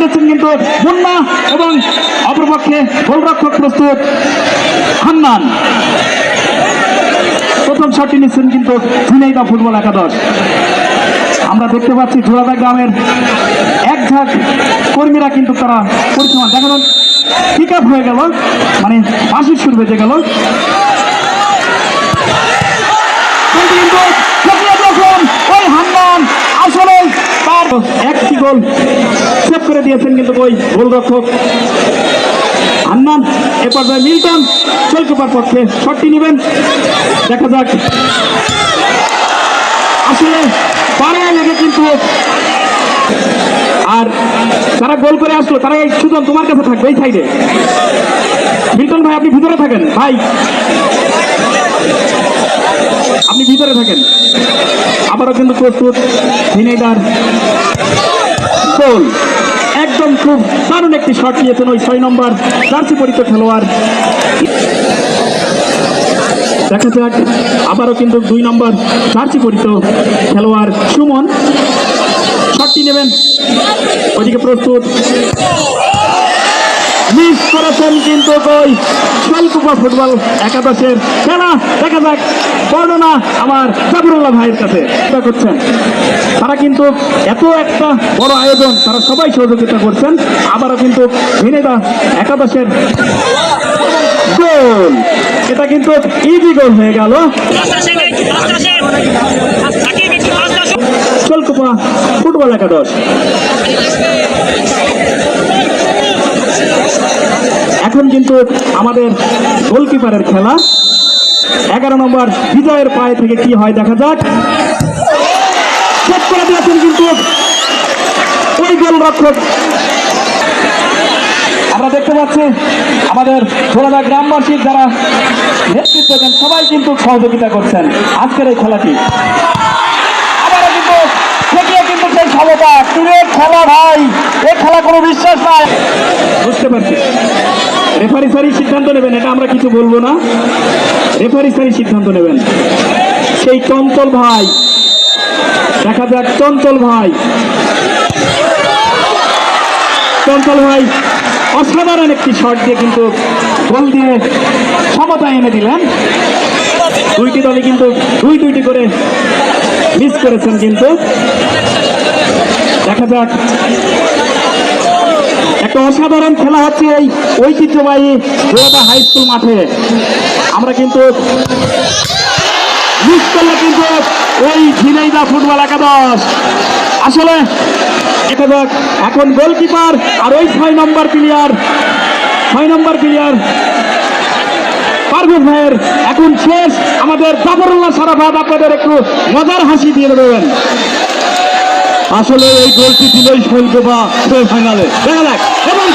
নিচ্ছেন কিন্তু মুন্না এবং অপরপক্ষে গোলরক্ষক প্রস্তুত হান্নান। প্রথম শটটি নিচ্ছেন কিন্তু ঝিনাইদা ফুটবল একাদশ। আমরা দেখতে পাচ্ছি জোড়াদা গ্রামের এক ঝাঁক কর্মীরা কিন্তু তারা পরিচালনা দেখানো পিক আপ হয়ে গেল মানে বাঁশির সুর বেজে গেল। আসলে তার একটি গোল করে দিয়েছেন কিন্তু ওই গোলরক্ষক হান্নান, এ পর্যায়ে পক্ষে শটটি নেবেন। দেখা যাক। আসলে পাড়ায় কিন্তু। আর তারা গোল করে আসলো, তারা এই সুজন তোমার কাছে থাকবে, এই সাইডে ভাই, আপনি ভিতরে থাকেন। ভাই, আপনি ভিতরে থাকেন। আবারও কিন্তু প্রস্তুত, ভিনেগার, গোল। একদম খুব দারুণ একটি শট নিয়েছেন ওই ছয় নম্বর জার্সি পরিত খেলোয়াড়। দেখা যাক, আবারও কিন্তু দুই নম্বর জার্সি পরিত খেলোয়াড় সুমন। শটটি নেবেন। ওইদিকে প্রস্তুত। মিস করেছেন কিন্তু ওই শৈলকুপা ফুটবল একাদশের খেলা। দেখা যাক, বর্ণনা আমার জাফরুল্লাহ ভাইয়ের কাছে। করছেন। তারা কিন্তু এত একটা বড় আয়োজন তারা সবাই সহযোগিতা করছেন। আবারও কিন্তু ভিনেদা একাদশের গোল। এটা কিন্তু ইজি গোল হয়ে গেল। শৈলকুপা ফুটবল একাদশ। এখন কিন্তু আমাদের গোলকিপারের খেলা। এগারো নম্বর বিজয়ের পায়ে থেকে কি হয় দেখা যাক। করে দিয়েছেন কিন্তু ওই আমরা দেখতে পাচ্ছি আমাদের ঝোলাদা গ্রামবাসীর যারা নেতৃত্ব দেন, সবাই কিন্তু সহযোগিতা করছেন আজকের এই খেলাটি। কিন্তু সেই খেলা ভাই এই খেলা কোনো বিশ্বাস নাই। বুঝতে পারছি। রেফারি সারি সিদ্ধান্ত নেবেন, এটা আমরা কিছু বলব না। রেফারি সারি সিদ্ধান্ত নেবেন। সেই চঞ্চল ভাই, দেখা যাক, চঞ্চল ভাই। চঞ্চল ভাই, অসাধারণ একটি শট দিয়ে কিন্তু গোল দিয়ে সমতা এনে দিলেন। দুইটি দলে কিন্তু দুই দুইটি করে মিস করেছেন কিন্তু। দেখা যাক একটা অসাধারণ খেলা হচ্ছে এই ঐতিহ্যবাহী গোয়াদা হাই স্কুল মাঠে। আমরা কিন্তু মিস করলে কিন্তু ওই ঝিনাইদা ফুটবল একাদশ। আসলে এটা দেখ এখন গোলকিপার আর ওই ছয় নম্বর প্লেয়ার ছয় নম্বর প্লেয়ার পারভেজ ভাইয়ের এখন শেষ। আমাদের জাফরুল্লাহ সারাফাত আপনাদের একটু মজার হাসি দিয়ে দেবেন। আসলে এই গোলটি দিলই শৈলকোপা ফাইনালে। দেখা যাক এবং